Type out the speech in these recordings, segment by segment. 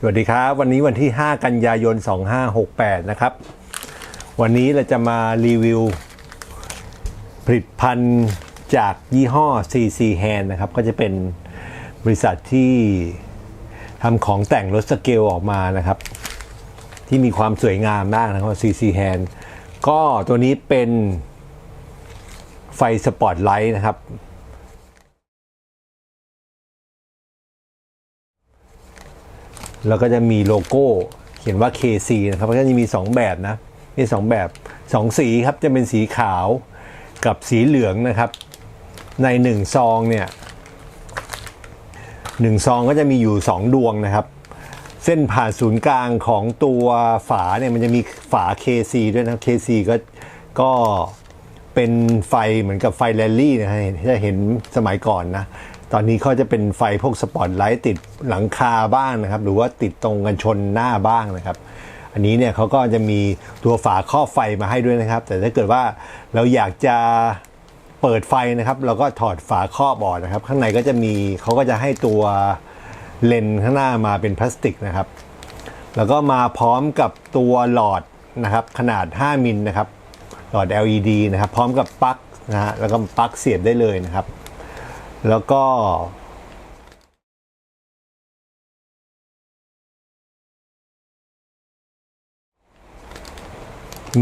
สวัสดีครับวันนี้วันที่ 5 กันยายน 2568 นะครับ วันนี้เราจะมารีวิว ผลิตภัณฑ์จากยี่ห้อ CC Hand นะครับ ก็จะเป็นบริษัทที่ทำของแต่งรถสเกลออกมานะครับ ที่มีความสวยงามมากนะครับ CC Hand ก็ตัวนี้เป็นไฟสปอตไลท์นะครับ แล้วก็จะมีโลโก้เขียนว่า KC นะครับก็จะมี 2 แบบนะมีสองแบบ 2 สีครับจะเป็นสีขาวกับสีเหลืองนะครับ ใน 1 ซองเนี่ยหนึ่งซองก็จะมีอยู่ 2 ดวงนะครับ เส้นผ่านศูนย์กลางของตัวฝาเนี่ยมันจะมีฝา KC ด้วยนะ KC ก็ก็เป็นไฟเหมือนกับไฟแรลลี่นะฮะจะเห็นสมัยก่อนนะ ตอนนี้เขาจะเป็นไฟพวกสปอตไลท์ติดหลังคาบ้างนะครับ หรือว่าติดตรงกันชนหน้าบ้างนะครับ อันนี้เนี่ยเขาก็จะมีตัวฝาครอบไฟมาให้ด้วยนะครับ แต่ถ้าเกิดว่าเราอยากจะเปิดไฟนะครับเราก็ถอดฝาครอบออกนะครับ ข้างในก็จะมีเขาก็จะให้ตัวเลนส์ข้างหน้ามาเป็นพลาสติกนะครับ แล้วก็มาพร้อมกับตัวหลอดนะครับ ขนาด 5 มิลนะครับ หลอด LED นะครับ พร้อมกับปลั๊กนะฮะแล้วก็ปลั๊กเสียบได้เลยนะครับ แล้วก็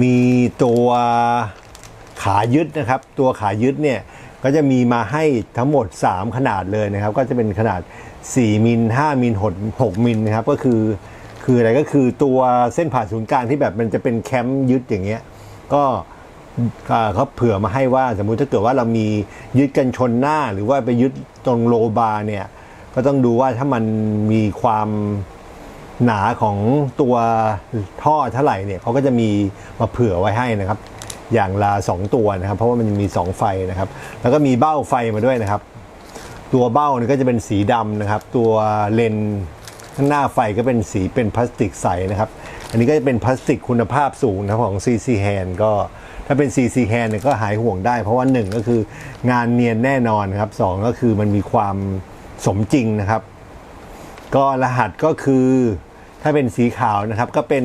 มีตัวขายึดนะครับ ตัวขายึดเนี่ย ก็จะมีมาให้ทั้งหมด 3 ขนาดเลยนะครับ ก็จะเป็นขนาด 4 มิล 5 มิล 6 มิลนะครับ ก็คือ คืออะไรก็คือตัวเส้นผ่าศูนย์กลางที่แบบมันจะเป็นแคมป์ยึดอย่างเงี้ย ก็ เขาเผื่อมาให้ว่าสมมุติถ้าเกิดว่าเรามียึดกันชนหน้า หรือว่าไปยึดตรงโลบาร์เนี่ยก็ต้องดูว่าถ้ามันมีความหนาของตัวท่อเท่าไหร่เนี่ยเขาก็จะมีมาเผื่อไว้ให้นะครับ อย่างละ2ตัวนะครับ เพราะว่ามันมี 2 ไฟนะครับ แล้วก็มีเบ้าไฟมาด้วยนะครับ ตัวเบ้านี่ก็จะเป็นสีดำนะครับ ตัวเลนข้างหน้าไฟก็เป็นสีเป็นพลาสติกใสนะครับ อันนี้ก็จะเป็นพลาสติกคุณภาพสูงนะของ CC Hand ก็ถ้าเป็น CC Hand เนี่ยก็หายห่วงได้ เพราะว่า1ก็คืองานเนียนแน่นอนครับ2ก็คือมันมีความสมจริงนะครับ ก็รหัสก็คือถ้าเป็นสีขาวนะครับก็เป็น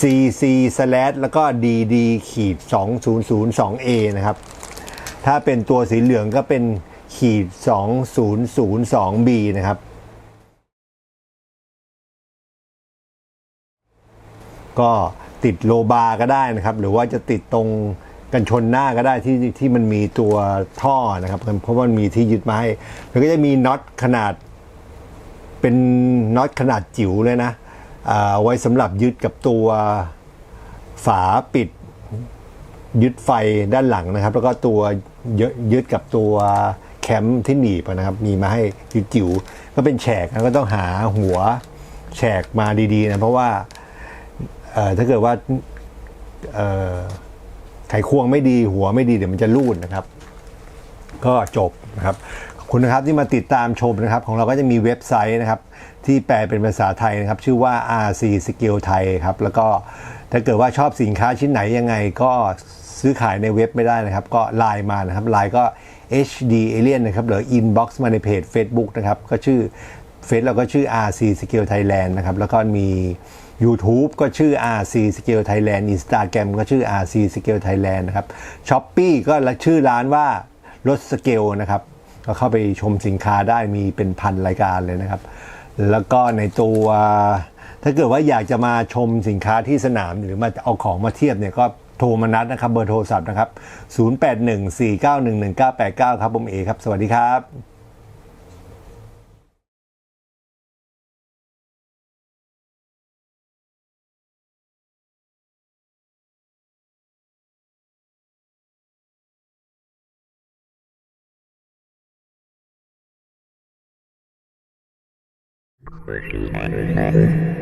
CC slash แล้วก็ DD ขีด 2002A นะครับ ถ้าเป็นตัวสีเหลืองก็เป็นขีด 2002B นะครับ ก็ติดโลบาร์ก็ได้นะครับ หรือว่าจะติดตรงกันชนหน้าก็ได้ที่ที่มันมีตัวท่อนะครับ เพราะว่ามันมีที่ยึดมาให้แล้วก็จะมีน็อตขนาด เป็นน็อตขนาดจิ๋วเลยนะอ่าไว้สำหรับยึดกับตัวฝาปิดยึดไฟด้านหลังนะครับ แล้วก็ตัวยึดกับตัวแคมที่หนีบนะครับ มีมาให้จิ๋วก็เป็นแฉกนะก็ต้องหาหัวแฉกมาดีๆนะเพราะว่า ถ้าเกิดว่าไขควงไม่ดีหัวไม่ดีเดี๋ยวมันจะรูดนะครับ ก็จบนะครับขอบคุณนะครับที่มาติดตามชมนะครับ ของเราก็จะมีเว็บไซต์นะครับ ที่แปลเป็นภาษาไทยนะครับ ชื่อว่า RC Skill ไทยครับ แล้วก็ถ้าเกิดว่าชอบสินค้าชิ้นไหนยังไงก็ซื้อขายในเว็บไม่ได้นะครับ ก็ไลน์มานะครับไลน์ก็ HD Alien นะครับหรือ inbox มาในเพจ Facebook นะครับ ก็ชื่อเฟซเราก็ชื่อ RC Skill Thailand นะครับ แล้วก็มี YouTube ก็ชื่อ RC Skill Thailand Instagram ก็ชื่อ RC Skill Thailand นะครับ Shopee ก็ชื่อร้านว่ารถสเกลนะครับ ก็เข้าไปชมสินค้าได้มีเป็นพันรายการเลยนะครับ แล้วก็ในตัวถ้าเกิดว่าอยากจะมาชมสินค้าที่สนามหรือมาเอาของมาเทียบเนี่ยก็โทรมานัดนะครับ เบอร์โทรศัพท์นะครับ 0814911989 ครับผมเอครับ สวัสดีครับ Squishy, squishy, squishy.